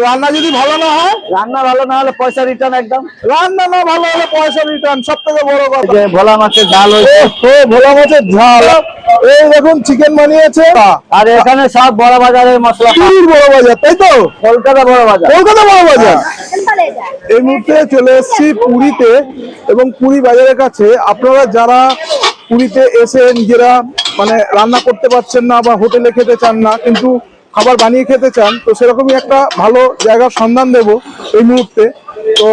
রান্না যদি ভালো না হয়? রান্না ভালো না হলে পয়সা রিটার্ন একদম। রান্না না ভালো হলে পয়সা রিটার্ন সব থেকে বড় কথা। যে ভোলা মাছের ঝাল হয়েছে। ভোলা মাছের ঝাল। এই দেখুন চিকেন বানিয়েছে। আর এখানে সব বড় বাজারের মশলা। বড় বাজার তাই তো? কলকাতা বড় বাজার। কলকাতা বড় বাজার। এই মুহূর্তে চলে এসেছি পুরীতে এবং পুরী বাজারের কাছে। আপনারা যারা পুরীতে এসে নিজেরা মানে রান্না করতে পারছেন না বা হোটেলে খেতে চান না কিন্তু খাবার বানিয়ে খেতে চান, তো সেরকমই একটা ভালো জায়গার সন্ধান দেব এই মুহূর্তে। তো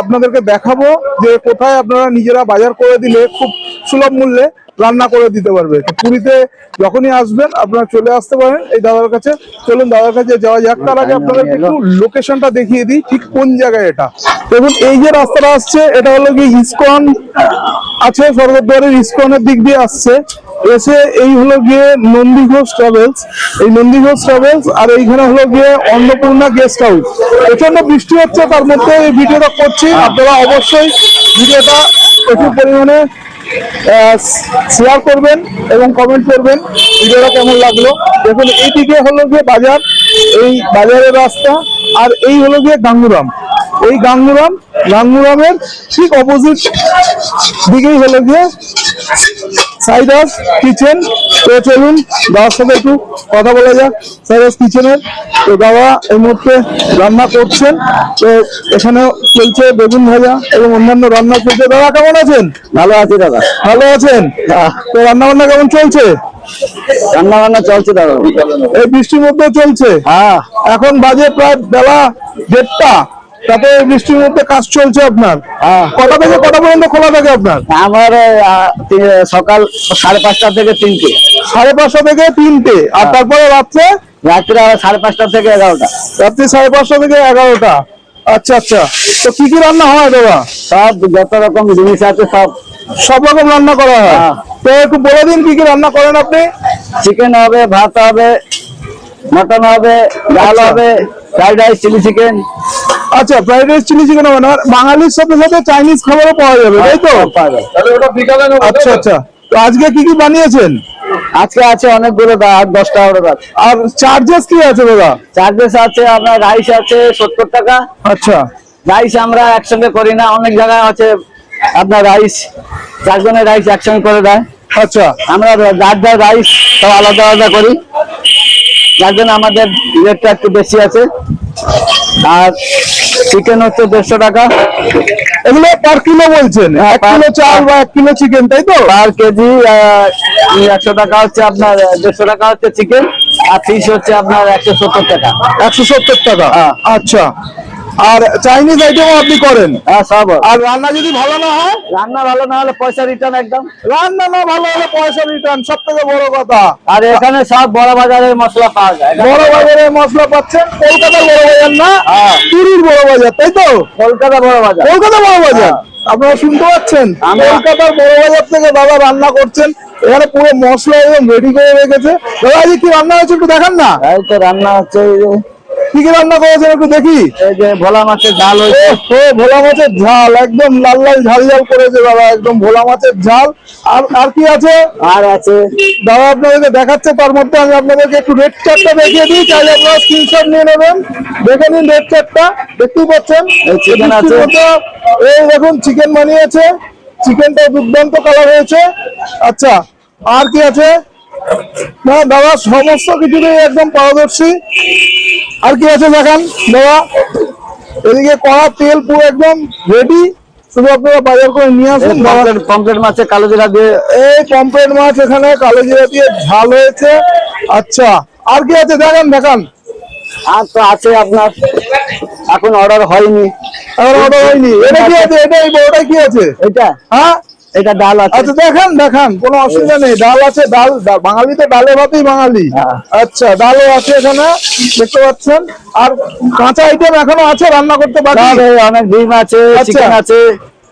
আপনাদেরকে দেখাবো যে কোথায় আপনারা নিজেরা বাজার করে দিলে খুব সুলভ মূল্যে রান্না করে দিতে পারবে। পুরীতে যখনই আসবেন আপনারা চলে আসতে পারেন এই দাদার কাছে। চলুন দাদার কাছে যাওয়া যাক। তার আগে আপনাদেরকে একটু লোকেশনটা দেখিয়ে দিই ঠিক কোন জায়গায় এটা। দেখুন এই যে রাস্তাটা আসছে এটা হলো কি ইসকন আছে স্বর্গদ্বারের ইসকনের দিক দিয়ে আসছে। এসে এই হলো গিয়ে নন্দী ঘোষ ট্রাভেলস এই নন্দী ঘোষ ট্রাভেলস আর এইখানে হলো গিয়ে অন্নপূর্ণা গেস্ট হাউস প্রচণ্ড বৃষ্টি হচ্ছে তার মধ্যে এই ভিডিওটা করছি। আপনারা অবশ্যই ভিডিওটা প্রচুর পরিমাণে শেয়ার করবেন এবং কমেন্ট করবেন, ভিডিওটা কেমন লাগল? দেখুন, এইদিকে হলো গিয়ে বাজার, এই বাজারের রাস্তা, আর এই হলো গিয়ে গাঙ্গুরাম। এই গাঙ্গুরাম, গাঙ্গুরামের ঠিক অপোজিট দিকেই হলো গিয়ে সাইদাস কিচেন। তো চলুন দাদার সাথে একটু কথা বলা যাক। সাইদাস কিচেনের তো দাদা এই মুহূর্তে রান্না করছেন। তো এখানে চলছে বেগুন ভাজা এবং অন্যান্য রান্না চলছে। দাদা কেমন আছেন? ভালো আছে দাদা। ভালো আছেন? তো রান্না বান্না কেমন চলছে? রান্না বান্না চলছে দাদা। এই বৃষ্টির মধ্যে চলছে? হ্যাঁ। এখন বাজে প্রায় বেলা দেড়টা। তাতে বৃষ্টির মধ্যে কাজ চলছে আপনার? হ্যাঁ। কটা থেকে কটা পর্যন্ত খোলা থাকে আপনার? আমার সকাল সাড়ে পাঁচটা থেকে তিনটে। সাড়ে পাঁচটা থেকে তিনটে। আর তারপরে রাত্রে? রাত্রে সাড়ে পাঁচটা থেকে এগারোটা। রাত্রি সাড়ে পাঁচটা থেকে এগারোটা। আচ্ছা আচ্ছা। তো কি কি রান্না হয় দাদা? সব যত রকম জিনিস আছে সব। সব রকম রান্না করা হয়? হ্যাঁ। তো একটু বলে দিন কি কি রান্না করেন আপনি? চিকেন হবে ভাত হবে মটন হবে ডাল আচ্ছা। হবে ফ্রাইড রাইস চিলি চিকেন। আচ্ছা ফ্রাইড রাইস চিলি চিকেন হবে না বাঙালির সাথে সাথে চাইনিজ খাবারও পাওয়া যাবে তাই তো? আচ্ছা আচ্ছা। তো আজকে কি কি বানিয়েছেন? আজকে আছে অনেকগুলো দা- আট দশটা অর্ডার আছে আর চার্জেস কি আছে দাদা? চার্জেস আছে আপনার রাইস আছে সত্তর টাকা। আচ্ছা। রাইস আমরা একসঙ্গে করি না অনেক জায়গায় আছে আপনার রাইস চারজনের রাইস একসঙ্গে করে দেয়। আচ্ছা। আমরা যার যার রাইস সব আলাদা আলাদা করি। যার জন্য আমাদের রেটটা একটু বেশি আছে। আর চিকেন হচ্ছে দেড়শো টাকা। এগুলো পার কিলো বলছেন? হ্যাঁ, এক কিলো চাল বা এক কিলো চিকেন তাই তো? পার কেজি একশো টাকা হচ্ছে আপনার দেড়শো টাকা হচ্ছে চিকেন আর ফিস হচ্ছে আপনার একশো সত্তর টাকা। একশো সত্তর টাকা? হ্যাঁ। আচ্ছা। আর চাইনিজ আইটেমও আপনি করেন। হ্যাঁ সব আর রান্না যদি ভালো না হয়? রান্না ভালো না হলে পয়সা রিটার্ন একদম। রান্না না ভালো হলে পয়সা রিটার্ন সব থেকে বড় কথা। আর এখানে সব বড় বাজারের মশলা পাওয়া যায়। বড় বাজারে মশলা পাচ্ছেন কলকাতার বড় বাজার না? হ্যাঁ। পুরীর বড় বাজার তাই তো? কলকাতা বড় বাজার। কলকাতা বড় বাজার? আপনারা শুনতে পাচ্ছেন? কলকাতার বড় বাজার থেকে দাদা রান্না করছেন। এখানে পুরো মশলা একদম রেডি করে রেখেছে। দাদা আজকে কি রান্না হয়েছে একটু দেখান না? এই তো রান্না হচ্ছে কি কি রান্না করেছেন একটু দেখি? এই যে ভোলা মাছের ঝাল হয়েছে। ও ভোলা মাছের ঝাল একদম লাল লাল ঝাল ঝাল করেছে দাদা একদম ভোলা মাছের ঝাল। আর আর কি আছে? আর আছে। দাদা আপনাদেরকে দেখাচ্ছে তার মধ্যে আমি আপনাদেরকে একটু রেড চারটা দেখিয়ে দিই চাইলে আপনারা স্ক্রিনশট নিয়ে নেবেন। দেখে নিন রেড চারটা দেখতেই পাচ্ছেন? এই chicken আছে। এই দেখুন চিকেন বানিয়েছে। চিকেনটা দুর্দান্ত কালার হয়েছে। আচ্ছা আর কি আছে? না দাদা সমস্ত কিছুতেই একদম পারদর্শী। আর কি আছে দেখান? দাদা এদিকে কড়া তেল পুরো একদম রেডি শুধু আপনারা বাজার করে নিয়ে আসুন পমপ্লেট মাছে কালো জিরা দিয়ে। এই পম্পেট মাছ এখানে কালো জিরা দিয়ে ঝাল হয়েছে। আচ্ছা আর কি আছে দেখান দেখান। আর তো আছে আপনার এখন অর্ডার হয়নি। আর অর্ডার হয়নি। এটা কি আছে? এটা এই বড়টা কি আছে? এটা হ্যাঁ? এটা ডাল আছে। আচ্ছা দেখান দেখান কোনো অসুবিধা নেই। ডাল আছে ডাল বাঙালি তো ডালে ভাতেই বাঙালি। হ্যাঁ। আচ্ছা ডালও আছে এখানে দেখতে পাচ্ছেন। আর কাঁচা আইটেম এখনও আছে রান্না করতে পারি অনেক ডিম আছে আচ্ছা। চিকেন আছে।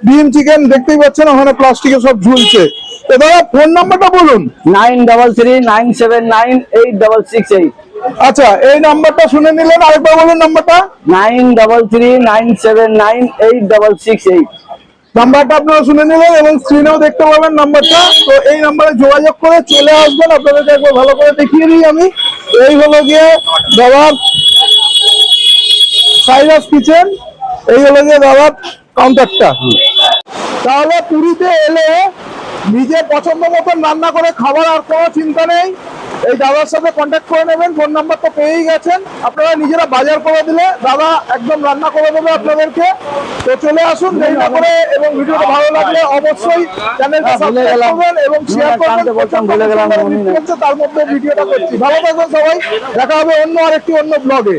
ডিম চিকেন দেখতেই পাচ্ছেন ওখানে প্লাস্টিকে সব ঝুলছে। দাদা ফোন নাম্বারটা বলুন। Nine double three nine seven nine eight double six eight. আচ্ছা এই নাম্বারটা শুনে নিলেন আরেকবার বলুন নাম্বারটা nine double three nine seven nine eight double six eight. নাম্বারটা আপনারা শুনে নিলেন এবং স্ক্রিনেও দেখতে পাবেন নাম্বারটা। তো এই নাম্বারে যোগাযোগ করে চলে আসবেন। আপনাদেরকে একবার ভালো করে দেখিয়ে দিই আমি। এই হলো গিয়ে দাদার সাইরাস কিচেন। এই হলো যে দাদার কাউন্টারটা তাহলে পুরীতে এলে নিজে পছন্দ মতন রান্না করে খাবার আর কোনো চিন্তা নেই। এই দাদার সাথে কন্ট্যাক্ট করে নেবেন ফোন নাম্বার তো পেয়েই গেছেন। আপনারা নিজেরা বাজার করে দিলে দাদা একদম রান্না করে দেবে আপনাদেরকে। তো চলে আসুন দেরি না করে এবং ভিডিওটা ভালো লাগলে অবশ্যই চ্যানেলটা হ্যাঁ, সাবস্ক্রাইব করবেন এবং শেয়ার হ্যাঁ, করবেন। বলতাম, ভুলে গেলাম, তার মধ্যে ভিডিওটা করছি। ভালো থাকবেন সবাই দেখা হবে অন্য আরেকটি অন্য ব্লগে